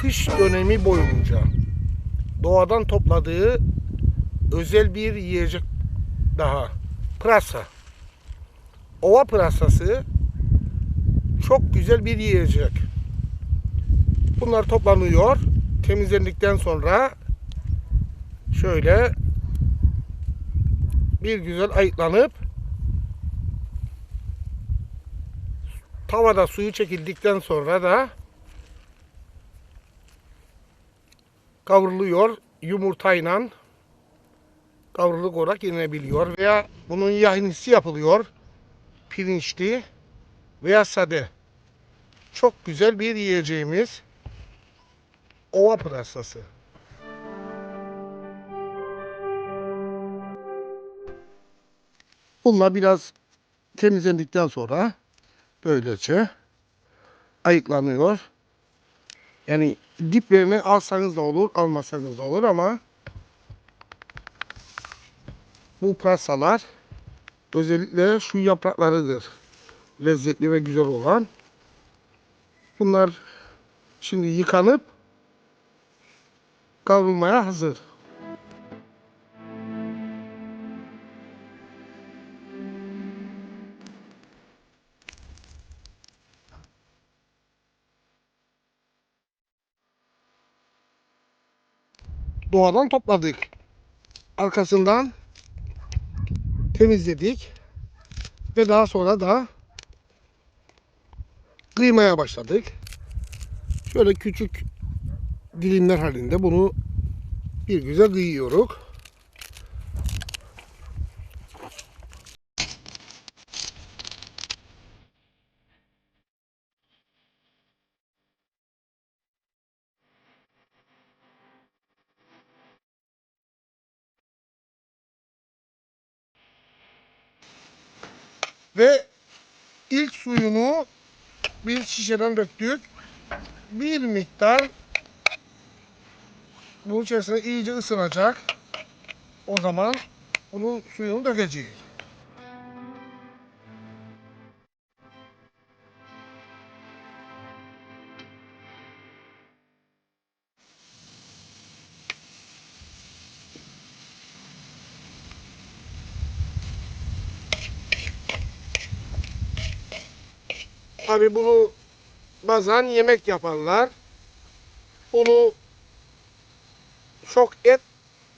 Kış dönemi boyunca doğadan topladığı özel bir yiyecek daha. Pırasa. Ova pırasası çok güzel bir yiyecek. Bunlar toplanıyor. Temizlendikten sonra şöyle bir güzel ayıklanıp tavada suyu çekildikten sonra da kavruluyor yumurtayla. Kavruluk olarak yenilebiliyor veya bunun yahnisi yapılıyor. Pirinçli veya sade. Çok güzel bir yiyeceğimiz ova pırasası. Bunlar biraz temizlendikten sonra böylece ayıklanıyor. Yani diplerini alsanız da olur, almasanız da olur ama bu pırasalar özellikle şu yapraklarıdır. Lezzetli ve güzel olan. Bunlar şimdi yıkanıp kavrulmaya hazır. Doğadan topladık. Arkasından temizledik. Ve daha sonra da kıymaya başladık. Şöyle küçük dilimler halinde bunu bir güzel kıyıyoruz. Ve ilk suyunu bir şişeden döktük. Bir miktar bu içerisine iyice ısınacak. O zaman bunun suyunu dökeceğiz. Tabi bunu bazen yemek yaparlar. Bunu çok et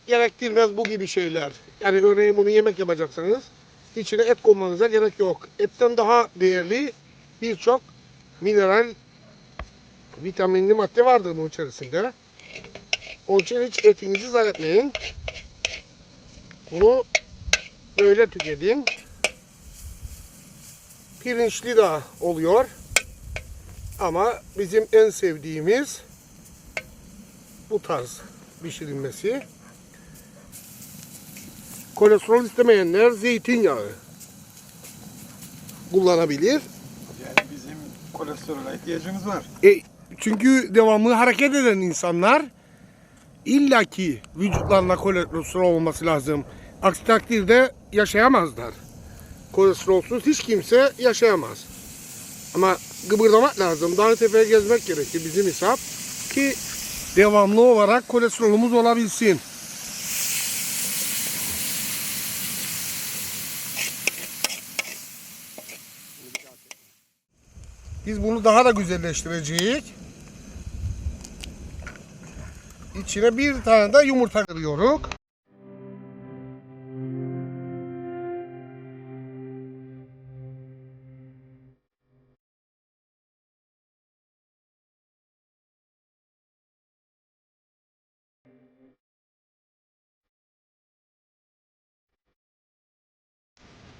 gerektirmez bu gibi şeyler. Yani örneğin bunu yemek yapacaksanız içine et koymanıza gerek yok. Etten daha değerli birçok mineral, vitaminli madde vardır bunun içerisinde. Onun için hiç etinizi zayi etmeyin. Bunu böyle tüketin. Pirinçli de oluyor. Ama bizim en sevdiğimiz bu tarz pişirilmesi. Kolesterol istemeyenler zeytinyağı kullanabilir. Yani bizim kolesterole ihtiyacımız var. E, çünkü devamlı hareket eden insanlar illaki vücutlarına kolesterol olması lazım. Aksi takdirde yaşayamazlar. Kolesterolsüz hiç kimse yaşayamaz. Ama gıbırdamak lazım. Dağ tepeye gezmek gerekir bizim hesap. Ki devamlı olarak kolesterolümüz olabilsin. Biz bunu daha da güzelleştireceğiz. İçine bir tane de yumurta kırıyoruz.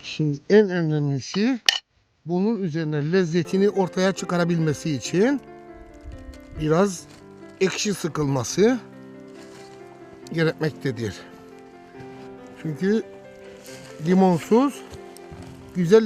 Şimdi en önemlisi bunun üzerine lezzetini ortaya çıkarabilmesi için biraz ekşi sıkılması gerekmektedir. Çünkü limonsuz güzel